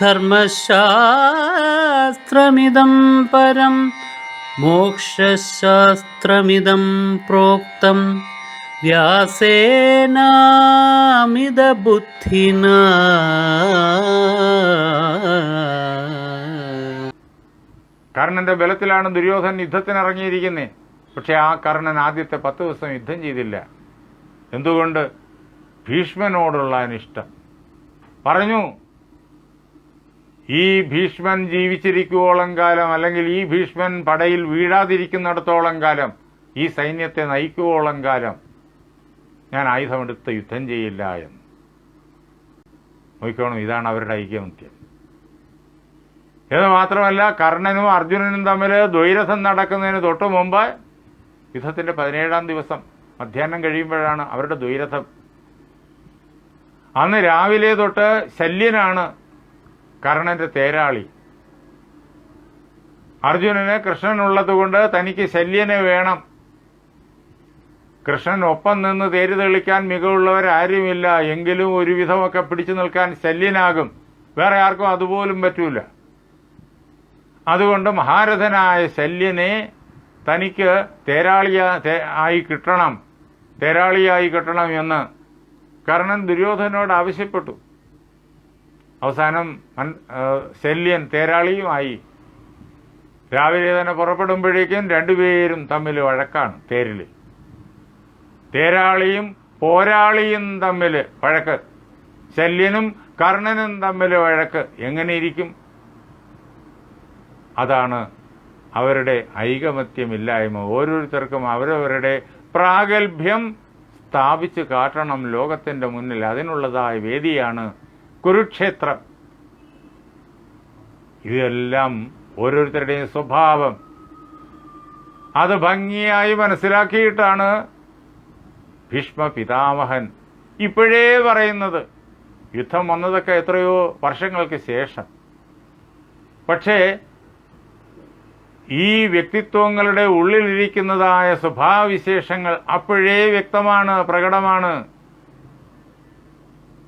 ധർമ്മശാസ്ത്രമിദം പരം മോക്ഷശാസ്ത്രമിതം പ്രോക്തം. വ്യാസേനാമിതബുദ്ധിന. കർണന്റെ ബലത്തിലാണ് ദുര്യോധൻ യുദ്ധത്തിനിറങ്ങിയിരിക്കുന്നത് പക്ഷേ ആ കർണൻ ആദ്യത്തെ പത്ത് ദിവസം യുദ്ധം ചെയ്തില്ല. എന്തുകൊണ്ട്? ഭീഷ്മനോടുള്ള അനിഷ്ടം. പറഞ്ഞു ഈ ഭീഷ്മൻ ജീവിച്ചിരിക്കുവോളം കാലം അല്ലെങ്കിൽ ഈ ഭീഷ്മൻ പടയിൽ വീഴാതിരിക്കുന്നിടത്തോളം കാലം ഈ സൈന്യത്തെ നയിക്കുവോളം കാലം ഞാൻ ആയുധമെടുത്ത് യുദ്ധം ചെയ്യില്ല എന്ന്. നോക്കിക്കോണം ഇതാണ് അവരുടെ ഐക്യമത്യം. എന്ന് മാത്രമല്ല കർണനും അർജുനനും തമ്മിൽ ദ്വൈരഥം നടക്കുന്നതിന് തൊട്ട് മുമ്പ് യുദ്ധത്തിന്റെ പതിനേഴാം ദിവസം മധ്യാഹ്നം കഴിയുമ്പോഴാണ് അവരുടെ ദ്വൈരഥം. അന്ന് രാവിലെ തൊട്ട് ശല്യനാണ് കർണന്റെ തേരാളി. അർജുനന് കൃഷ്ണനുള്ളതുകൊണ്ട് തനിക്ക് ശല്യനെ വേണം. കൃഷ്ണൻ ഒപ്പം നിന്ന് തേര് തെളിക്കാൻ മികവുള്ളവരാരുമില്ല. എങ്കിലും ഒരുവിധമൊക്കെ പിടിച്ചു നിൽക്കാൻ ശല്യനാകും. വേറെ ആർക്കും അതുപോലും പറ്റൂല. അതുകൊണ്ട് മഹാരഥനായ ശല്യനെ തനിക്ക് തേരാളിയ ആയി കിട്ടണം. തേരാളിയായി കിട്ടണം എന്ന് കർണൻ ദുര്യോധനോട് ആവശ്യപ്പെട്ടു. അവസാനം ശല്യൻ തേരാളിയുമായി രാവിലെ തന്നെ പുറപ്പെടുമ്പോഴേക്കും രണ്ടുപേരും തമ്മിൽ വഴക്കാണ് തേരിൽ തേരാളിയും പോരാളിയും തമ്മിൽ വഴക്ക്. ശല്യനും കർണനും തമ്മിൽ വഴക്ക്. എങ്ങനെയിരിക്കും അതാണ് അവരുടെ ഐകമത്യമില്ലായ്മ. ഓരോരുത്തർക്കും അവരവരുടെ പ്രാഗൽഭ്യം സ്ഥാപിച്ചു കാട്ടണം ലോകത്തിന്റെ മുന്നിൽ. അതിനുള്ളതായ വേദിയാണ് കുരുക്ഷേത്രം. ഇതെല്ലാം ഓരോരുത്തരുടെയും സ്വഭാവം. അത് ഭംഗിയായി മനസ്സിലാക്കിയിട്ടാണ് ഭീഷ്മ പിതാമഹൻ ഇപ്പോഴേ പറയുന്നത്. യുദ്ധം വന്നതൊക്കെ എത്രയോ വർഷങ്ങൾക്ക് ശേഷം. പക്ഷേ ഈ വ്യക്തിത്വങ്ങളുടെ ഉള്ളിലിരിക്കുന്നതായ സ്വഭാവവിശേഷങ്ങൾ അപ്പോഴേ വ്യക്തമാണ് പ്രകടമാണ്.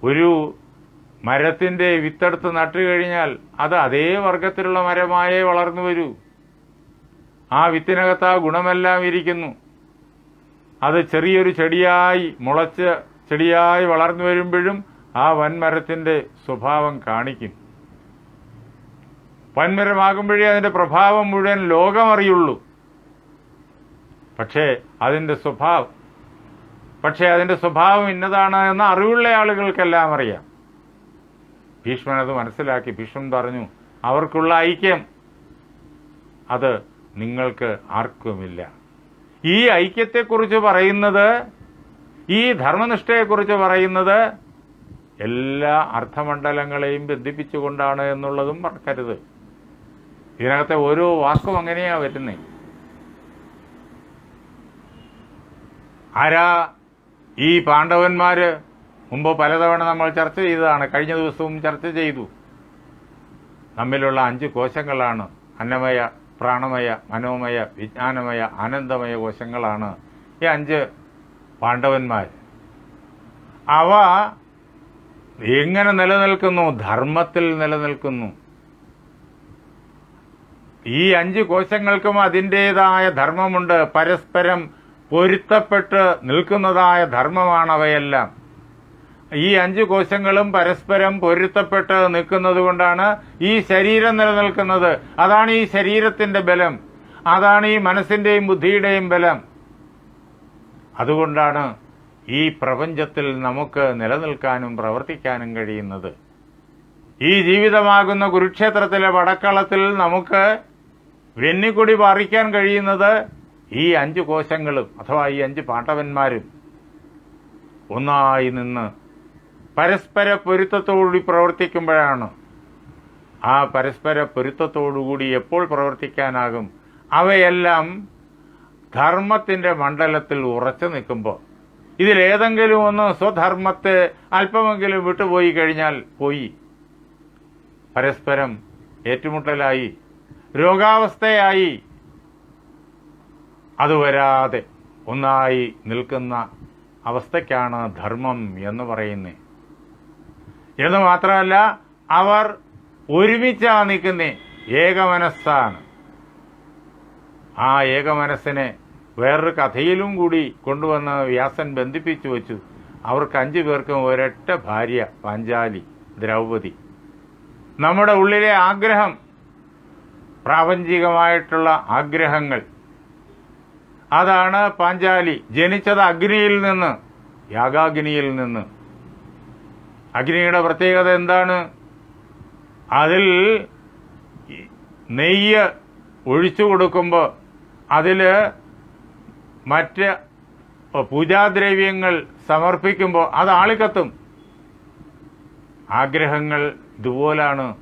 ഒരു മരത്തിന്റെ വിത്തെടുത്ത് നട്ടു കഴിഞ്ഞാൽ അത് അതേ വർഗത്തിലുള്ള മരമായേ വളർന്നു വരൂ. ആ വിത്തിനകത്ത് ആ ഗുണമെല്ലാം ഇരിക്കുന്നു. അത് ചെറിയൊരു ചെടിയായി മുളച്ച് ചെടിയായി വളർന്നു വരുമ്പോഴും ആ വൻമരത്തിന്റെ സ്വഭാവം കാണിക്കും. വൻമരമാകുമ്പോഴേ അതിന്റെ പ്രഭാവം മുഴുവൻ ലോകമറിയുള്ളൂ. പക്ഷേ അതിന്റെ സ്വഭാവം പക്ഷേ അതിന്റെ സ്വഭാവം ഇന്നതാണ് എന്ന് അറിവുള്ള ആളുകൾക്കെല്ലാം അറിയാം. ഭീഷ്മൻ അത് മനസ്സിലാക്കി ഭീഷ്മൻ പറഞ്ഞു അവർക്കുള്ള ഐക്യം. അത് നിങ്ങൾക്ക് ആർക്കുമില്ല. ഈ ഐക്യത്തെക്കുറിച്ച് പറയുന്നത് ഈ ധർമ്മനിഷ്ഠയെക്കുറിച്ച് പറയുന്നത് എല്ലാ അർത്ഥമണ്ഡലങ്ങളെയും ബന്ധിപ്പിച്ചുകൊണ്ടാണ് എന്നുള്ളതും മറക്കരുത്. ഇതിനകത്തെ ഓരോ വാക്കും അങ്ങനെയാണ് വരുന്നത് ആരാ ഈ പാണ്ഡവന്മാര് മുമ്പ് പലതവണ നമ്മൾ ചർച്ച ചെയ്തതാണ്. കഴിഞ്ഞ ദിവസവും ചർച്ച ചെയ്തു. നമ്മിലുള്ള അഞ്ച് കോശങ്ങളാണ് അന്നമയ പ്രാണമയ മനോമയ വിജ്ഞാനമയ ആനന്ദമയ കോശങ്ങളാണ് ഈ അഞ്ച് പാണ്ഡവന്മാർ. അവ എങ്ങനെ നിലനിൽക്കുന്നു? ധർമ്മത്തിൽ നിലനിൽക്കുന്നു. ഈ അഞ്ച് കോശങ്ങൾക്കും അതിന്റെതായ ധർമ്മമുണ്ട്. പരസ്പരം പൊരുത്തപ്പെട്ട് നിൽക്കുന്നതായ ധർമ്മമാണ് അവയെല്ലാം. ഈ അഞ്ച് കോശങ്ങളും പരസ്പരം പൊരുത്തപ്പെട്ട് നിൽക്കുന്നത് കൊണ്ടാണ് ഈ ശരീരം നിലനിൽക്കുന്നത്. അതാണ് ഈ ശരീരത്തിന്റെ ബലം. അതാണ് ഈ മനസ്സിന്റെയും ബുദ്ധിയുടെയും ബലം. അതുകൊണ്ടാണ് ഈ പ്രപഞ്ചത്തിൽ നമുക്ക് നിലനിൽക്കാനും പ്രവർത്തിക്കാനും കഴിയുന്നത്. ഈ ജീവിതമാകുന്ന കുരുക്ഷേത്രത്തിലെ വടക്കളത്തിൽ നമുക്ക് വെന്നിക്കൊടി പറിക്കാൻ കഴിയുന്നത് ഈ അഞ്ച് കോശങ്ങളും അഥവാ ഈ അഞ്ച് പാണ്ഡവന്മാരും ഒന്നായി നിന്ന് പരസ്പര പൊരുത്തത്തോടുകൂടി പ്രവർത്തിക്കുമ്പോഴാണ്. ആ പരസ്പര പൊരുത്തത്തോടുകൂടി എപ്പോൾ പ്രവർത്തിക്കാനാകും? അവയെല്ലാം ധർമ്മത്തിന്റെ മണ്ഡലത്തിൽ ഉറച്ചു നിൽക്കുമ്പോൾ. ഇതിലേതെങ്കിലും ഒന്ന് സ്വധർമ്മത്തെ അല്പമെങ്കിലും വിട്ടുപോയി കഴിഞ്ഞാൽ പോയി. പരസ്പരം ഏറ്റുമുട്ടലായി. രോഗാവസ്ഥയായി. അത് വരാതെ ഒന്നായി നിൽക്കുന്ന അവസ്ഥയ്ക്കാണ് ധർമ്മം എന്ന് പറയുന്നത്. എന്ന് മാത്രമല്ല അവർ ഒരുമിച്ചാണ് നിൽക്കുന്നത് ഏകമനസ്സാണ്. ആ ഏകമനസ്സിനെ വേറൊരു കഥയിലും കൂടി കൊണ്ടുവന്ന വ്യാസൻ ബന്ധിപ്പിച്ചു വെച്ചു. അവർക്ക് അഞ്ചു പേർക്കും ഒരൊറ്റ ഭാര്യ പാഞ്ചാലി ദ്രൗപതി നമ്മുടെ ഉള്ളിലെ ആഗ്രഹം പ്രാപഞ്ചികമായിട്ടുള്ള ആഗ്രഹങ്ങൾ. അതാണ് പാഞ്ചാലി. ജനിച്ചത് അഗ്നിയിൽ നിന്ന് യാഗാഗ്നിയിൽ നിന്ന്. അഗ്നിയുടെ പ്രത്യേകത എന്താണ്? അതിൽ നെയ്യ് ഒഴിച്ചു കൊടുക്കുമ്പോൾ അതിൽ മറ്റ് പൂജാദ്രവ്യങ്ങൾ സമർപ്പിക്കുമ്പോൾ അത് ആളിക്കത്തും. ആഗ്രഹങ്ങൾ ഇതുപോലാണ്.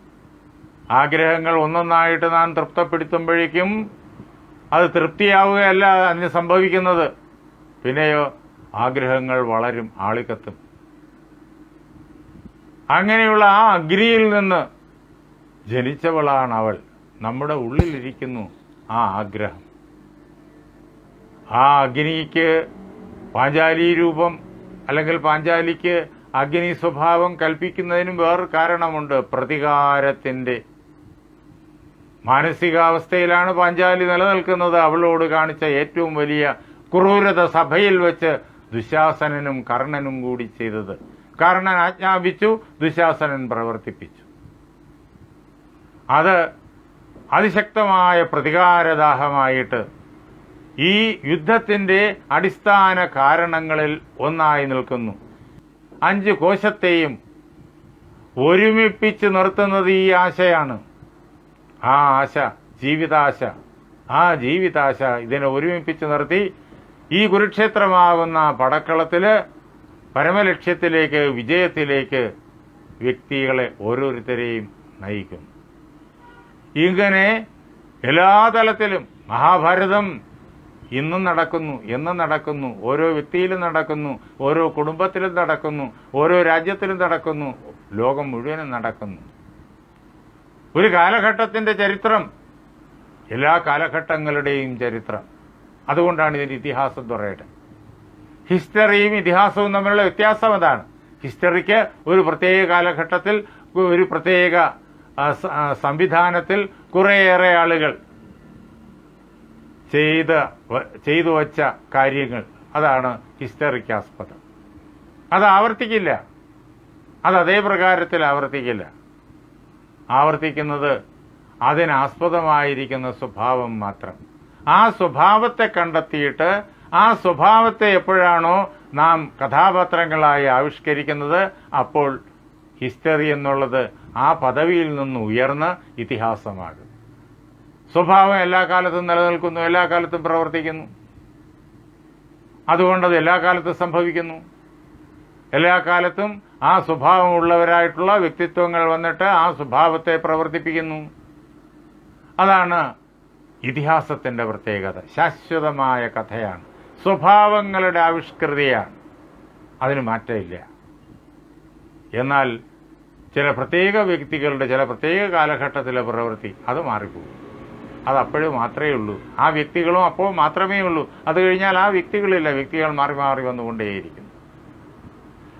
ആഗ്രഹങ്ങൾ ഒന്നൊന്നായിട്ട് നാം തൃപ്തപ്പെടുത്തുമ്പോഴേക്കും അത് തൃപ്തിയാവുകയല്ല അതിന് സംഭവിക്കുന്നത്. പിന്നെയോ ആഗ്രഹങ്ങൾ വളരും ആളിക്കത്തും. അങ്ങനെയുള്ള ആ അഗ്നിയിൽ നിന്ന് ജനിച്ചവളാണ് അവൾ. നമ്മുടെ ഉള്ളിലിരിക്കുന്നു ആ ആഗ്രഹം. ആ അഗ്നിക്ക് പാഞ്ചാലി രൂപം അല്ലെങ്കിൽ പാഞ്ചാലിക്ക് അഗ്നി സ്വഭാവം കൽപ്പിക്കുന്നതിനും വേറൊരു കാരണമുണ്ട്. പ്രതികാരത്തിന്റെ മാനസികാവസ്ഥയിലാണ് പാഞ്ചാലി നിലനിൽക്കുന്നത്. അവളോട് കാണിച്ച ഏറ്റവും വലിയ ക്രൂരത സഭയിൽ വെച്ച് ദുശാസനനും കർണനും കൂടി ചെയ്തത്. കർണൻ ആജ്ഞാപിച്ചു ദുശാസനൻ പ്രവർത്തിപ്പിച്ചു. അത് അതിശക്തമായ പ്രതികാരദാഹമായിട്ട് ഈ യുദ്ധത്തിന്റെ അടിസ്ഥാന കാരണങ്ങളിൽ ഒന്നായി നിൽക്കുന്നു. അഞ്ച് കോശത്തെയും ഒരുമിപ്പിച്ച് നിർത്തുന്നത് ഈ ആശയാണ്. ആ ആശ ജീവിതാശ. ആ ജീവിതാശ ഇതിനെ ഒരുമിപ്പിച്ച് നിർത്തി ഈ കുരുക്ഷേത്രമാകുന്ന പടക്കളത്തിൽ പരമലക്ഷ്യത്തിലേക്ക് വിജയത്തിലേക്ക് വ്യക്തികളെ ഓരോരുത്തരെയും നയിക്കും ഇങ്ങനെ എല്ലാ തലത്തിലും മഹാഭാരതം ഇന്നും നടക്കുന്നു എന്നും നടക്കുന്നു ഓരോ വ്യക്തിയിലും നടക്കുന്നു ഓരോ കുടുംബത്തിലും നടക്കുന്നു ഓരോ രാജ്യത്തിലും നടക്കുന്നു ലോകം മുഴുവനും നടക്കുന്നു. ഒരു കാലഘട്ടത്തിന്റെ ചരിത്രം എല്ലാ കാലഘട്ടങ്ങളുടെയും ചരിത്രം. അതുകൊണ്ടാണ് ഇതിന്റെ ഇതിഹാസം പറയട്ടെ ഹിസ്റ്ററിയും ഇതിഹാസവും തമ്മിലുള്ള വ്യത്യാസം അതാണ്. ഹിസ്റ്ററിക്ക് ഒരു പ്രത്യേക കാലഘട്ടത്തിൽ ഒരു പ്രത്യേക സംവിധാനത്തിൽ കുറേയേറെ ആളുകൾ ചെയ്ത് ചെയ്തു വച്ച കാര്യങ്ങൾ. അതാണ് ഹിസ്റ്ററിക്ക് ആസ്പദം അത് ആവർത്തിക്കില്ല. അത് അതേ പ്രകാരത്തിൽ ആവർത്തിക്കില്ല. ആവർത്തിക്കുന്നത് അതിനാസ്പദമായിരിക്കുന്ന സ്വഭാവം മാത്രം. ആ സ്വഭാവത്തെ കണ്ടെത്തിയിട്ട് ആ സ്വഭാവത്തെ എപ്പോഴാണോ നാം കഥാപാത്രങ്ങളായി ആവിഷ്കരിക്കുന്നത് അപ്പോൾ ഹിസ്റ്ററി എന്നുള്ളത് ആ പദവിയിൽ നിന്ന് ഉയർന്ന് ഇതിഹാസമാകും സ്വഭാവം എല്ലാ കാലത്തും നിലനിൽക്കുന്നു എല്ലാ കാലത്തും പ്രവർത്തിക്കുന്നു. അതുകൊണ്ടത് എല്ലാ കാലത്തും സംഭവിക്കുന്നു. എല്ലാ കാലത്തും ആ സ്വഭാവമുള്ളവരായിട്ടുള്ള വ്യക്തിത്വങ്ങൾ വന്നിട്ട് ആ സ്വഭാവത്തെ പ്രവർത്തിപ്പിക്കുന്നു. അതാണ് ഇതിഹാസത്തിന്റെ പ്രത്യേകത. ശാശ്വതമായ കഥയാണ്. സ്വഭാവങ്ങളുടെ ആവിഷ്കൃതിയാണ്. അതിന് മാറ്റമില്ല. എന്നാൽ ചില പ്രത്യേക വ്യക്തികളുടെ ചില പ്രത്യേക കാലഘട്ടത്തിലെ പ്രവൃത്തി അത് മാറിപ്പോകും. അത് അപ്പോഴും മാത്രമേ ഉള്ളൂ. ആ വ്യക്തികളും അപ്പോൾ മാത്രമേ ഉള്ളൂ. അത് കഴിഞ്ഞാൽ ആ വ്യക്തികളില്ല. വ്യക്തികൾ മാറി മാറി വന്നുകൊണ്ടേയിരിക്കുന്നു.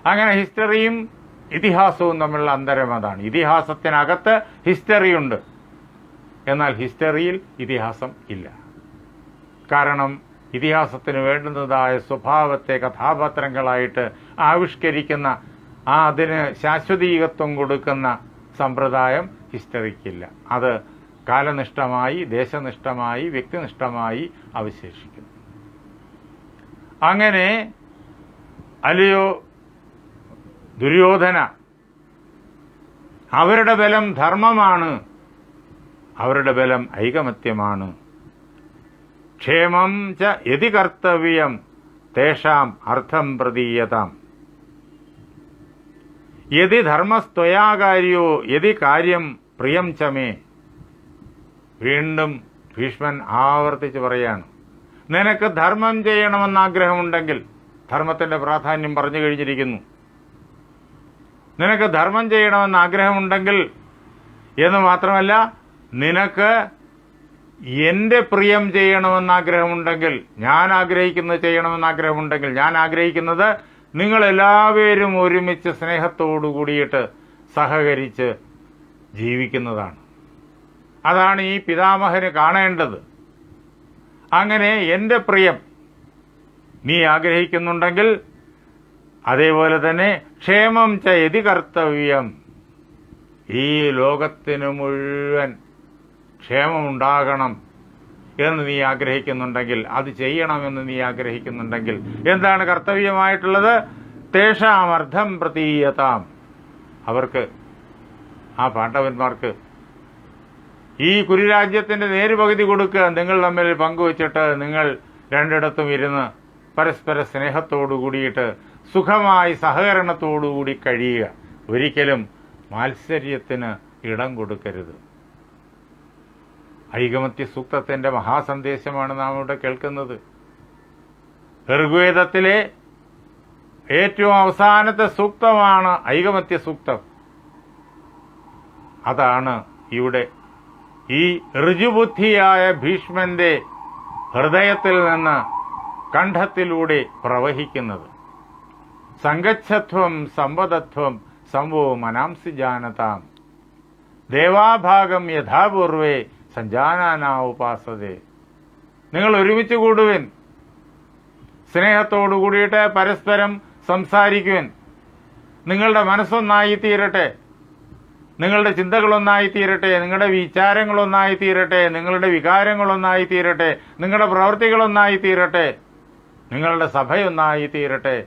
അങ്ങനെ ഹിസ്റ്ററിയും ഇതിഹാസവും തമ്മിലുള്ള അന്തരം അതാണ്. ഇതിഹാസത്തിനകത്ത് ഹിസ്റ്ററി ഉണ്ട് എന്നാൽ ഹിസ്റ്ററിയിൽ ഇതിഹാസം ഇല്ല. കാരണം ഇതിഹാസത്തിന് വേണ്ടുന്നതായ സ്വഭാവത്തെ കഥാപാത്രങ്ങളായിട്ട് ആവിഷ്കരിക്കുന്ന ആ അതിന് ശാശ്വതീകത്വം കൊടുക്കുന്ന സമ്പ്രദായം ഹിസ്റ്ററിക്കില്ല. അത് കാലനിഷ്ഠമായി ദേശനിഷ്ഠമായി വ്യക്തിനിഷ്ഠമായി അവശേഷിക്കുന്നു. അങ്ങനെ അലിയോ ദുര്യോധന അവരുടെ ബലം ധർമ്മമാണ് അവരുടെ ബലം ഐകമത്യമാണ് ക്ഷേമം ച യതി കർത്തവ്യം. തേഷാം അർത്ഥം പ്രതീയതാം. യതി ധർമ്മസ്ത്വയാകാര്യോ യതി കാര്യം പ്രിയം ചമേ വീണ്ടും ഭീഷ്മൻ ആവർത്തിച്ച് പറയാണ് നിനക്ക് ധർമ്മം ചെയ്യണമെന്ന് ആഗ്രഹമുണ്ടെങ്കിൽ ധർമ്മത്തിന്റെ പ്രാധാന്യം പറഞ്ഞു കഴിഞ്ഞിരിക്കുന്നു. നിനക്ക് ധർമ്മം ചെയ്യണമെന്ന് ആഗ്രഹമുണ്ടെങ്കിൽ എന്ന് മാത്രമല്ല നിനക്ക് എന്റെ പ്രിയം ചെയ്യണമെന്ന് ആഗ്രഹമുണ്ടെങ്കിൽ ഞാൻ ആഗ്രഹിക്കുന്നത് ചെയ്യണമെന്ന് ആഗ്രഹമുണ്ടെങ്കിൽ ഞാൻ ആഗ്രഹിക്കുന്നത് നിങ്ങൾ എല്ലാവരും ഒരുമിച്ച് സ്നേഹത്തോടു കൂടിയിട്ട് സഹകരിച്ച് ജീവിക്കുന്നതാണ്. അതാണ് ഈ പിതാമഹന് കാണേണ്ടത്. അങ്ങനെ എന്റെ പ്രിയം നീ ആഗ്രഹിക്കുന്നുണ്ടെങ്കിൽ അതേപോലെ തന്നെ ക്ഷേമം ചെയ്തി കർത്തവ്യം ഈ ലോകത്തിന് മുഴുവൻ ക്ഷേമമുണ്ടാകണം എന്ന് നീ ആഗ്രഹിക്കുന്നുണ്ടെങ്കിൽ അത് ചെയ്യണമെന്ന് നീ ആഗ്രഹിക്കുന്നുണ്ടെങ്കിൽ എന്താണ് കർത്തവ്യമായിട്ടുള്ളത്? തേഷാമർത്ഥം പ്രതീയതാം. അവർക്ക് ആ പാണ്ഡവന്മാർക്ക് ഈ കുരുരാജ്യത്തിന്റെ നേരുപകുതി കൊടുക്കുക നിങ്ങൾ തമ്മിൽ പങ്കുവച്ചിട്ട് നിങ്ങൾ രണ്ടിടത്തും ഇരുന്ന് പരസ്പര സ്നേഹത്തോടു കൂടിയിട്ട് സുഖമായി സഹകരണത്തോടുകൂടി കഴിയുക. ഒരിക്കലും മാത്സര്യത്തിന് ഇടം കൊടുക്കരുത്. ഐകമത്യ സൂക്തത്തിന്റെ മഹാസന്ദേശമാണ് നാം ഇവിടെ കേൾക്കുന്നത്. ഋഗ്വേദത്തിലെ ഏറ്റവും അവസാനത്തെ സൂക്തമാണ് ഐകമത്യ സൂക്തം അതാണ് ഇവിടെ ഈ ഋജുബുദ്ധിയായ ഭീഷ്മന്റെ ഹൃദയത്തിൽ നിന്ന് കണ്ഠത്തിലൂടെ പ്രവഹിക്കുന്നത്. സംഗച്ഛത്വം സമ്പദത്വം സംഭവം അനാംസി ജാനതാം. ദേവാഭാഗം യഥാപൂർവേ സഞ്ജാനാനാ ഉപാസതേ. നിങ്ങൾ ഒരുമിച്ച് കൂടുവിൻ. സ്നേഹത്തോടു കൂടിയിട്ട് പരസ്പരം സംസാരിക്കുവിൻ. നിങ്ങളുടെ മനസ്സൊന്നായി തീരട്ടെ. നിങ്ങളുടെ ചിന്തകളൊന്നായി തീരട്ടെ. നിങ്ങളുടെ വിചാരങ്ങളൊന്നായി തീരട്ടെ. നിങ്ങളുടെ വികാരങ്ങളൊന്നായി തീരട്ടെ. നിങ്ങളുടെ പ്രവൃത്തികളൊന്നായി തീരട്ടെ. നിങ്ങളുടെ സഭയൊന്നായി തീരട്ടെ.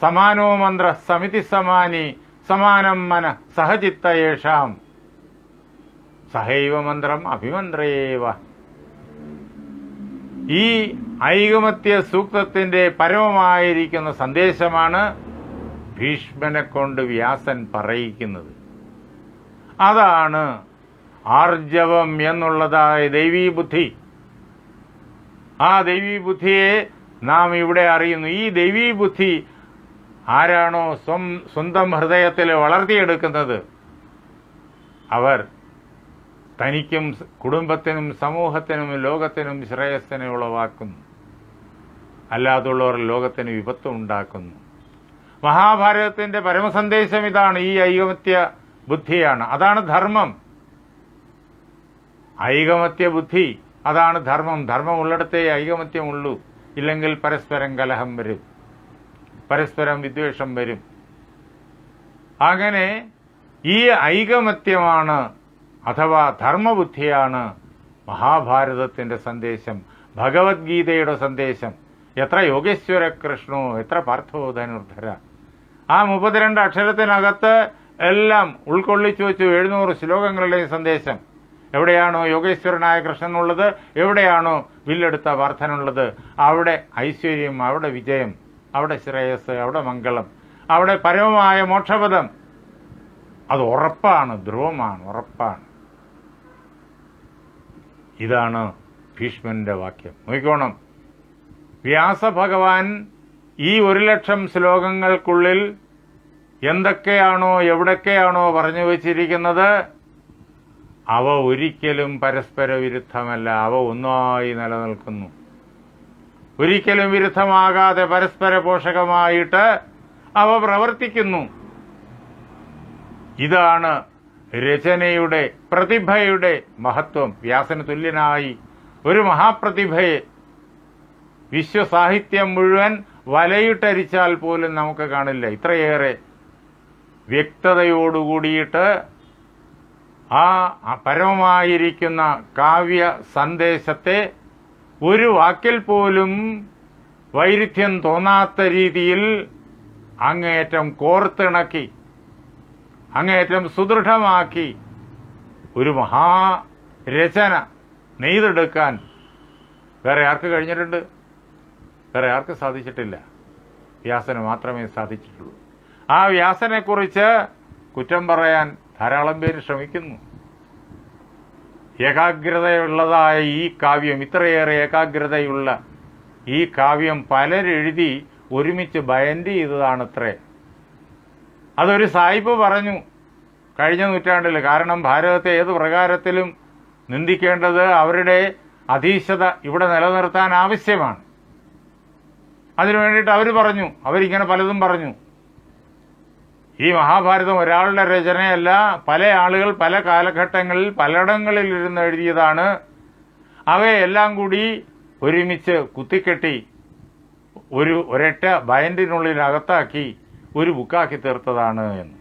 സമാനോ മന്ത്ര സമിതി സമാനി സമാനം മന സഹചിത്തയേഷാം. സഹൈവ മന്ത്രം അഭിമന്ത്രയേവ. ഈ ഐകമത്യ സൂക്തത്തിന്റെ പരമമായിരിക്കുന്ന സന്ദേശമാണ് ഭീഷ്മനെ കൊണ്ട് വ്യാസൻ പറയിക്കുന്നത്. അതാണ് ആർജവം എന്നുള്ളതായ ദൈവീ ബുദ്ധി ആ ദൈവീ ബുദ്ധിയെ നാം ഇവിടെ അറിയുന്നു. ഈ ദൈവീ ബുദ്ധി ആരാണോ സ്വം സ്വന്തം ഹൃദയത്തിൽ വളർത്തിയെടുക്കുന്നത്? അവർ തനിക്കും കുടുംബത്തിനും സമൂഹത്തിനും ലോകത്തിനും ശ്രേയസ്സിനെ ഉളവാക്കുന്നു. അല്ലാതുള്ളവർ ലോകത്തിന് വിപത്തും ഉണ്ടാക്കുന്നു. മഹാഭാരതത്തിന്റെ പരമസന്ദേശം ഇതാണ് ഈ ഐകമത്യ ബുദ്ധിയാണ്. അതാണ് ധർമ്മം. ഐകമത്യ ബുദ്ധി അതാണ് ധർമ്മം. ധർമ്മം ഉള്ളിടത്തേ ഐകമത്യമുള്ളൂ ഇല്ലെങ്കിൽ പരസ്പരം കലഹം വരും. പരസ്പരം വിദ്വേഷം വരും. അങ്ങനെ ഈ ഐകമത്യമാണ് അഥവാ ധർമ്മബുദ്ധിയാണ് മഹാഭാരതത്തിന്റെ സന്ദേശം ഭഗവത്ഗീതയുടെ സന്ദേശം. എത്ര യോഗേശ്വര കൃഷ്ണോ എത്ര പാർത്ഥോ ധനുർധര ആ മുപ്പത്തിരണ്ട് അക്ഷരത്തിനകത്ത് എല്ലാം ഉൾക്കൊള്ളിച്ചു വെച്ചു എഴുന്നൂറ് ശ്ലോകങ്ങളുടെയും സന്ദേശം. എവിടെയാണോ യോഗേശ്വരനായ കൃഷ്ണനുള്ളത് എവിടെയാണോ വില്ലെടുത്ത വർദ്ധനുള്ളത് അവിടെ ഐശ്വര്യം അവിടെ വിജയം അവിടെ ശ്രേയസ് അവിടെ മംഗളം അവിടെ പരമമായ മോക്ഷപദം. അത് ഉറപ്പാണ് ധ്രുവമാണ് ഉറപ്പാണ്. ഇതാണ് ഭീഷ്മന്റെ വാക്യം. നോക്കിക്കോണം. വ്യാസഭഗവാൻ ഈ ഒരു ലക്ഷം ശ്ലോകങ്ങൾക്കുള്ളിൽ എന്തൊക്കെയാണോ എവിടൊക്കെയാണോ പറഞ്ഞു വച്ചിരിക്കുന്നത്? അവ ഒരിക്കലും പരസ്പര വിരുദ്ധമല്ല. അവ ഒന്നായി നിലനിൽക്കുന്നു. ഒരിക്കലും വിരുദ്ധമാകാതെ പരസ്പര പോഷകമായിട്ട് അവ പ്രവർത്തിക്കുന്നു. ഇതാണ് രചനയുടെ പ്രതിഭയുടെ മഹത്വം. വ്യാസന് തുല്യനായി ഒരു മഹാപ്രതിഭയെ വിശ്വസാഹിത്യം മുഴുവൻ വലയിട്ടരിച്ചാൽ പോലും നമുക്ക് കാണില്ല. ഇത്രയേറെ വ്യക്തതയോടുകൂടിയിട്ട് ആ പരമമായിരിക്കുന്ന കാവ്യ സന്ദേശത്തെ ഒരു വാക്കിൽ പോലും വൈരുദ്ധ്യം തോന്നാത്ത രീതിയിൽ അങ്ങേയറ്റം കോർത്തിണക്കി അങ്ങേയറ്റം സുദൃഢമാക്കി ഒരു മഹാരചന നെയ്തെടുക്കാൻ വേറെ ആർക്ക് കഴിഞ്ഞിട്ടുണ്ട്? വേറെ ആർക്ക് സാധിച്ചിട്ടില്ല? വ്യാസന് മാത്രമേ സാധിച്ചിട്ടുള്ളൂ. ആ വ്യാസനെക്കുറിച്ച് കുറ്റം പറയാൻ ധാരാളം പേര് ശ്രമിക്കുന്നു. ഏകാഗ്രതയുള്ളതായ ഈ കാവ്യം ഇത്രയേറെ ഏകാഗ്രതയുള്ള ഈ കാവ്യം പലരെഴുതി ഒരുമിച്ച് ബയൻഡ് ചെയ്തതാണത്രേ. അതൊരു സായിപ്പ് പറഞ്ഞു. കഴിഞ്ഞ നൂറ്റാണ്ടിൽ. കാരണം ഭാരതത്തെ ഏത് പ്രകാരത്തിലും നിന്ദിക്കേണ്ടത് അവരുടെ അധീശത ഇവിടെ നിലനിർത്താൻ ആവശ്യമാണ്. അതിനു വേണ്ടിയിട്ട് അവർ പറഞ്ഞു. അവരിങ്ങനെ പലതും പറഞ്ഞു. ഈ മഹാഭാരതം ഒരാളുടെ രചനയല്ല പല ആളുകൾ പല കാലഘട്ടങ്ങളിൽ പലയിടങ്ങളിൽ ഇരുന്ന് എഴുതിയതാണ്. അവയെല്ലാം കൂടി ഒരുമിച്ച് കുത്തിക്കെട്ടി ഒരു ഒരൊറ്റ ബൈൻഡിനുള്ളിൽ അകത്താക്കി ഒരു ബുക്കാക്കി തീർത്തതാണ് എന്ന്.